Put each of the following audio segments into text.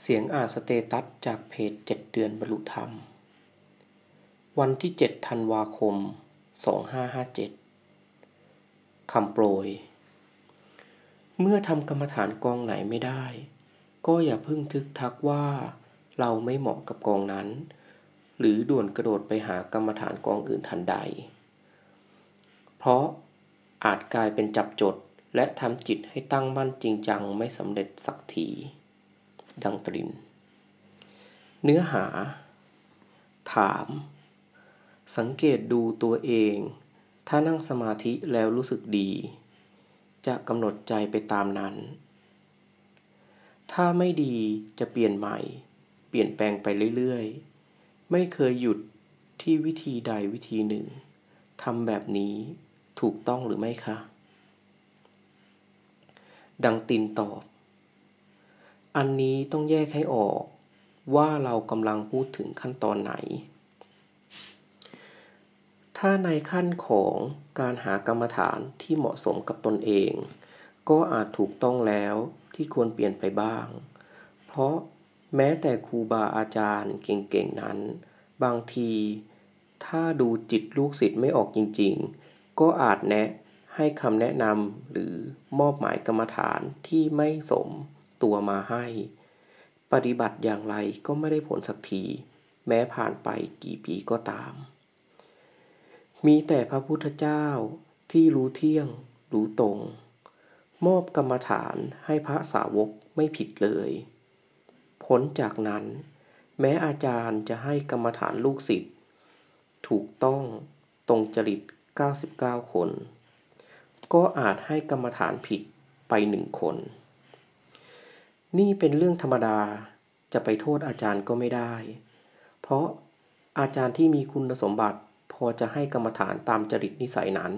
เสียงอ่านสเตตัสจากเพจ 7 เดือนบรรลุธรรม วันที่ 7 ธันวาคม 2557 คำโปรย เมื่อทำกรรมฐานกองไหนไม่ได้ ก็อย่าพิ่งทึกทักว่าเราไม่เหมาะกับกองนั้น หรือด่วนกระโดดไปหากรรมฐานกองอื่นทันใด เพราะอาจกลายเป็นจับจดและทำจิตให้ตั้งมั่นจริงจังไม่สำเร็จสักที ดังตริน เนื้อหา ถาม สังเกตดูตัวเอง ถ้านั่งสมาธิแล้วรู้สึกดี จะกำหนดใจไปตามนั้น ถ้าไม่ดีจะเปลี่ยนใหม่ เปลี่ยนแปลงไปเรื่อยๆ ไม่เคยหยุดที่วิธีใดวิธีหนึ่งทำแบบนี้ถูกต้องหรือไม่คะ ดังตินตอบ อันนี้ต้องแยกให้ออกว่าเรากำลังพูดถึงขั้นตอนไหน ถ้าในขั้นของการหากรรมฐานที่เหมาะสมกับตนเอง ก็อาจถูกต้องแล้วที่ควรเปลี่ยนไปบ้าง เพราะแม้แต่ครูบาอาจารย์เก่งๆนั้น บางที ถ้าดูจิตลูกศิษย์ไม่ออกจริงๆ ก็อาจแนะให้คำแนะนำหรือมอบหมายกรรมฐานที่ไม่สม ตัวมาให้ ปฏิบัติอย่างไรก็ไม่ได้ผลสักที แม้ผ่านไปกี่ปีก็ตาม มีแต่พระพุทธเจ้าที่รู้เที่ยง รู้ตรง มอบกรรมฐานให้พระสาวกไม่ผิดเลยผลจากนั้น แม้อาจารย์จะให้กรรมฐานลูกศิษย์ถูกต้องตรงจริต 99 คน ก็อาจให้กรรมฐานผิดไปหนึ่งคน นี่เป็นเรื่องธรรมดาจะไปโทษอาจารย์ก็ไม่ได้ เพราะอาจารย์ที่มีคุณสมบัติพอจะให้กรรมฐานตามจริตนิสัยนั้น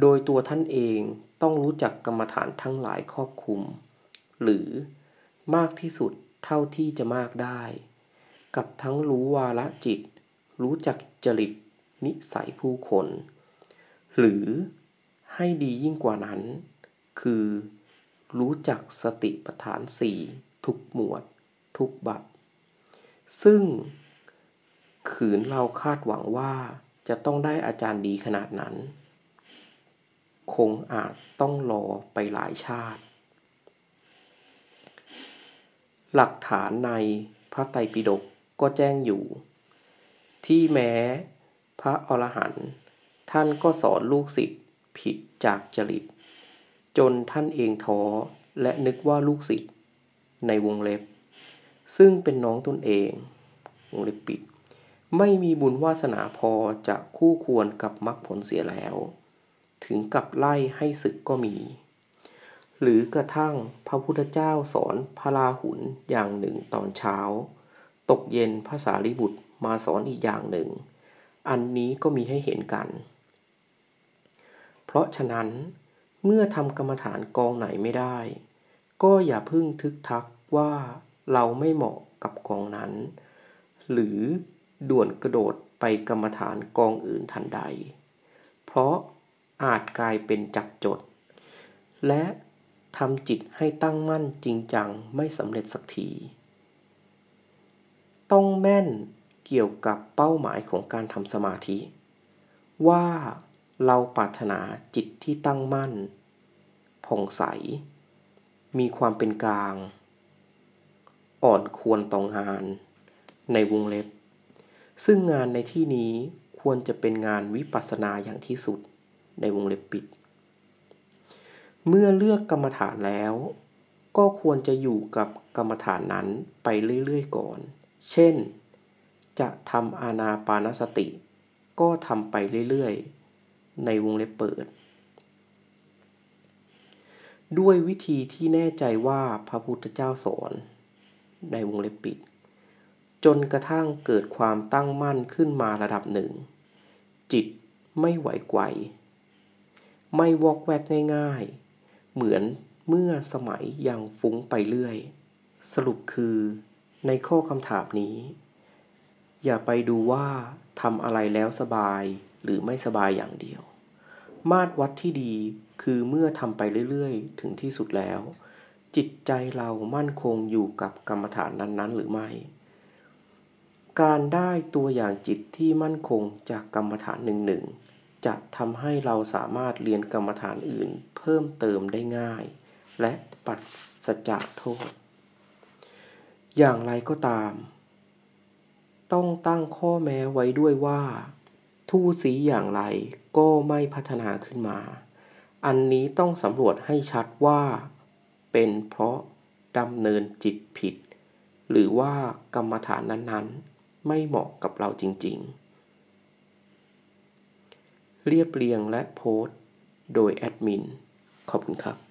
โดยตัวท่านเองต้องรู้จักกรรมฐานทั้งหลายครอบคลุม หรือมากที่สุดเท่าที่จะมากได้ กับทั้งรู้วาละจิต รู้จักจริตนิสัยผู้คน หรือให้ดียิ่งกว่านั้น คือ รู้จักสติปัฏฐานสี่ทุกหมวด ทุกบับซึ่งขืนเราคาดหวังว่าจะต้องได้อาจารย์ดีขนาดนั้น คงอาจต้องรอไปหลายชาติ หลักฐานในพระไตรปิฎกก็แจ้งอยู่ ที่แม้พระอรหันต์ท่านก็สอนลูกศิษย์ผิดจากจริต จนท่านเองท้อและนึกว่าลูกศิษย์ในวงเล็บ ซึ่งเป็นน้องตนเองวงเล็บปิด ไม่มีบุญวาสนาพอจะคู่ควรกับมรรคผลเสียแล้ว ถึงกับไล่ให้ศึกก็มี หรือกระทั่งพระพุทธเจ้าสอนพระราหุลอย่างหนึ่งตอนเช้า ตกเย็นภาษาลิบุตรมาสอนอีกอย่างหนึ่ง อันนี้ก็มีให้เห็นกัน เพราะฉะนั้น เมื่อทำกรรมฐานกองไหนไม่ได้ ก็อย่าพึ่งทึกทักว่าเราไม่เหมาะกับกองนั้น หรือด่วนกระโดดไปกรรมฐานกองอื่นทันใด เพราะอาจกลายเป็นจับจด และทำจิตให้ตั้งมั่นจริงจังไม่สำเร็จสักที ต้องแม่นเกี่ยวกับเป้าหมายของการทำสมาธิ ว่า เราปรารถนาจิตที่ตั้งมั่น ผ่องใส มีความเป็นกลาง อ่อนควรต่องาน ในวงเล็บ ซึ่งงานในที่นี้ควรจะเป็นงานวิปัสสนาอย่างที่สุดในวงเล็บปิด เมื่อเลือกกรรมฐานแล้ว ก็ควรจะอยู่กับกรรมฐานนั้นไปเรื่อยๆก่อน เช่น จะทำอานาปานสติ ก็ทำไปเรื่อยๆ ในวงเล็บเปิด ด้วยวิธีที่แน่ใจว่าพระพุทธเจ้าสอน ในวงเล็บปิด จนกระทั่งเกิดความตั้งมั่นขึ้นมาระดับหนึ่ง จิตไม่ไหวไกวไม่วอกแวกง่ายๆ เหมือนเมื่อสมัยยังฟุ้งไปเรื่อย สรุปคือในข้อคำถามนี้ อย่าไปดูว่าทำอะไรแล้วสบายหรือไม่สบายอย่างเดียว มาตรวัดที่ดีคือเมื่อทำไปเรื่อยๆ ถึงที่สุดแล้ว จิตใจเรามั่นคงอยู่กับกรรมฐานนั้นๆ หรือไม่ การได้ตัวอย่างจิตที่มั่นคงจากกรรมฐานหนึ่งๆจะทำให้เราสามารถเรียนกรรมฐานอื่น เพิ่มเติมได้ง่าย และปัดสจากโทษ อย่างไรก็ตาม ต้องตั้งข้อแม้ไว้ด้วยว่า ทู่สีอย่างไรก็ไม่พัฒนาขึ้นมา อันนี้ต้องสำรวจให้ชัดว่า เป็นเพราะดำเนินจิตผิด หรือว่ากรรมฐานนั้นๆ ไม่เหมาะกับเราจริงๆ เรียบเรียงและโพสต์ โดยแอดมิน ขอบคุณครับ